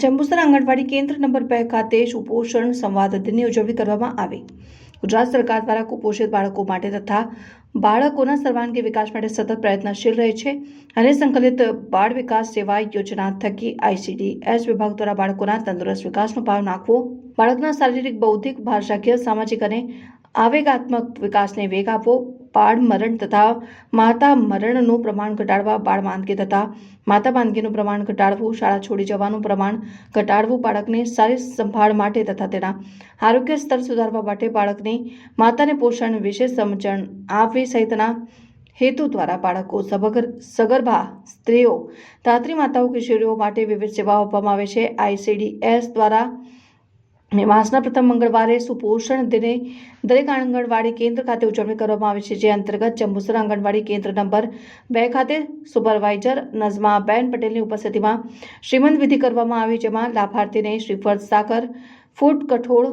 જંબુસર આંગણવાડી કેન્દ્ર નંબર બે ખાતે સુપોષણ સંવાદ દિનની ઉજવણી કરવામાં આવી. ગુજરાત સરકાર દ્વારા કુપોષિત બાળકો માટે તથા બાળકોના સર્વાંગી વિકાસ માટે સતત પ્રયત્નશીલ રહે છે અને સંકલિત બાળ વિકાસ સેવા યોજના થકી આઈસીડી એસ વિભાગ દ્વારા બાળકોના તંદુરસ્ત વિકાસનો ભાવ નાખવો, બાળકના શારીરિક, બૌદ્ધિક, ભાષાકીય, સામાજિક અને આવેગાત્મક વિકાસને વેગ આપવો, બાળ મરણ તથા માતા મરણનું પ્રમાણ ઘટાડવા, બાળ માંદગી તથા માતા માંદગીનું પ્રમાણ ઘટાડવું, શાળા છોડી જવાનું પ્રમાણ ઘટાડવું, બાળકને સારી સંભાળ માટે તથા તેના આરોગ્ય સ્તર સુધારવા માટે બાળકને માતાને પોષણ વિશે સમજણ આપવી સહિતના હેતુ દ્વારા બાળકો સભગર, સગર્ભા સ્ત્રીઓ, ધાત્રી માતાઓ, કિશોરીઓ માટે વિવિધ સેવાઓ આપવામાં આવે છે. આઈસીડીએસ દ્વારા મે માસના પ્રથમ મંગળવારે સુપોષણ દિને દરેક આંગણવાડી કેન્દ્ર ખાતે ઉજવણી કરવામાં આવે છે, જે અંતર્ગત જંબુસર આંગણવાડી કેન્દ્ર નંબર બે ખાતે સુપરવાઇઝર નઝમાબેન પટેલની ઉપસ્થિતિમાં શ્રીમંત વિધિ કરવામાં આવી, જેમાં લાભાર્થીને શ્રીફળ સાકર ફૂડ કઠોળ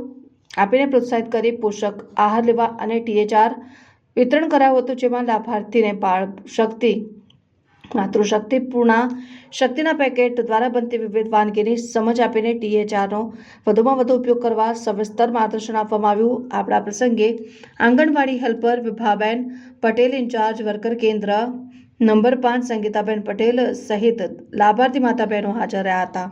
આપીને પ્રોત્સાહિત કરી પોષક આહાર લેવા અને ટીએચઆર વિતરણ કરાયું હતું, જેમાં લાભાર્થીને બાળ શક્તિ માતૃશક્તિ પૂર્ણા શક્તિના પેકેટ દ્વારા બનતી વિવિધ વાનગીની સમજ આપીને ટીએચઆરનો વધુમાં વધુ ઉપયોગ કરવા સવિસ્તર માર્ગદર્શન આપવામાં આવ્યું. આપણા પ્રસંગે anganwadi helper Vibhaben Patel incharge worker કેન્દ્ર નંબર પાંચ સંગીતાબેન પટેલ સહિત લાભાર્થી માતા બહેનો હાજર રહ્યા હતા.